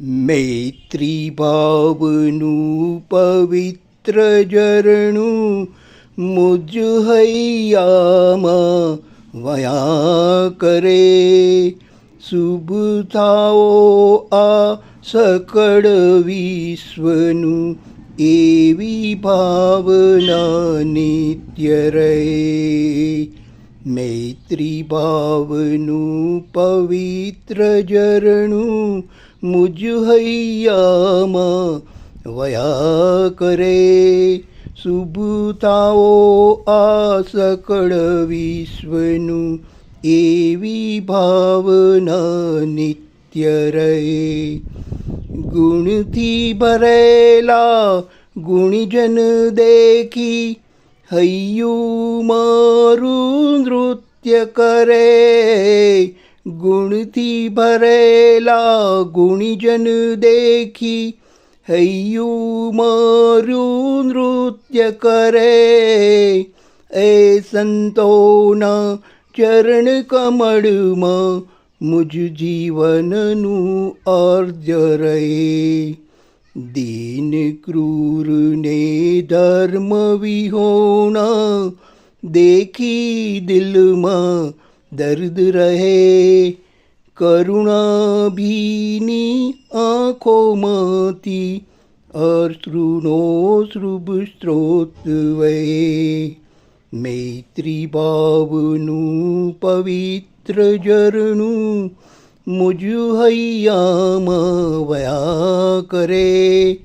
મૈત્રી ભાવનું પવિત્ર ઝરણું મુજ હૈયામાં વયા કરે શુભ થાઓ આ સકળ વિશ્વનું એવી ભાવના નિત્ય રહે મૈત્રી ભાવનું પવિત્ર ઝરણું મુજ હૈયામાં વયા કરે શુભ થાઓ આ સકળ વિશ્વનું એવી ભાવના નિત્ય રહે. ગુણથી ભરેલા ગુણજન દેખી હૈયું મારું નૃત્ય કરે. ગુણથી ભરેલા ગુણીજન દેખી હૈયું મારું નૃત્ય કરે. એ સંતોના ચરણ કમળમાં મુજ જીવનનું અર્ધ્ય રહે. દીન ક્રૂરને ધર્મ વિહોણા દેખી દિલમાં दर्द रहे करुण भीनी अखोमती पवित्र मैत्रीभावनु पवित्रजरणु मुजुहय्यामवया करे।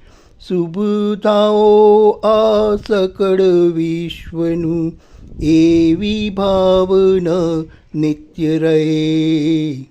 सुबुधाओ आसकड विश्वनु મુજ હૈયામાં વયા કરે શુભ થાઓ આ સકળ વિશ્વનું એવી ભાવના નિત્ય રહે